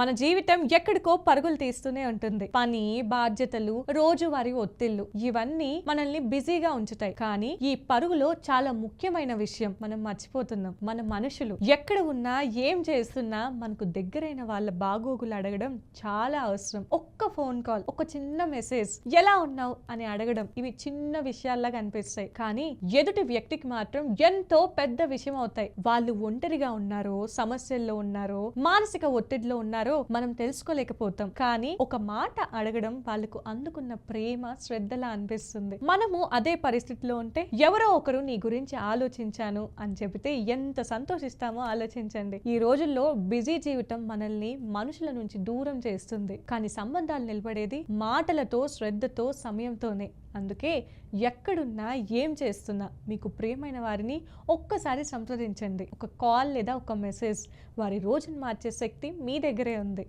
మన జీవితం ఎక్కడికో పరుగులు తీస్తూనే ఉంటుంది. పని బాధ్యతలు రోజువారీ ఒత్తిళ్ళు ఇవన్నీ మనల్ని బిజీగా ఉంచుతాయి. కానీ ఈ పరుగులో చాలా ముఖ్యమైన విషయం మనం మర్చిపోతున్నాం. మన మనుషులు ఎక్కడ ఉన్నా ఏం చేస్తున్నా మనకు దగ్గరైన వాళ్ళ బాగోగులు అడగడం చాలా అవసరం. ఒక్క ఫోన్ కాల్ ఒక చిన్న మెసేజ్ ఎలా ఉన్నావు? అని అడగడం ఇవి చిన్న విషయాల్లాగా అనిపిస్తాయి. కానీ ఎదుటి వ్యక్తికి మాత్రం ఎంతో పెద్ద విషయం అవుతాయి. వాళ్ళు ఒంటరిగా ఉన్నారో సమస్యల్లో ఉన్నారో మానసిక ఒత్తిడిలో ఉన్నారో మనం తెలుసుకోలేకపోతాం. కానీ ఒక మాట అడగడం వాళ్ళకు అందుకున్న ప్రేమ శ్రద్ధలా అనిపిస్తుంది. మనము అదే పరిస్థితిలో ఉంటే ఎవరో ఒకరు నీ గురించి ఆలోచించాను అని చెబితే ఎంత సంతోషిస్తామో ఆలోచించండి. ఈ రోజుల్లో బిజీ జీవితం మనల్ని మనుషుల నుంచి దూరం చేస్తుంది. కానీ సంబంధాలు నిలబడేది మాటలతో శ్రద్ధతో సమయంతోనే. అందుకే ఎక్కడున్నా ఏం చేస్తున్నా మీకు ప్రియమైన వారిని ఒక్కసారి సంప్రదించండి. ఒక కాల్ లేదా ఒక మెసేజ్ వారి రోజును మార్చే శక్తి మీ దగ్గరే ఉంది.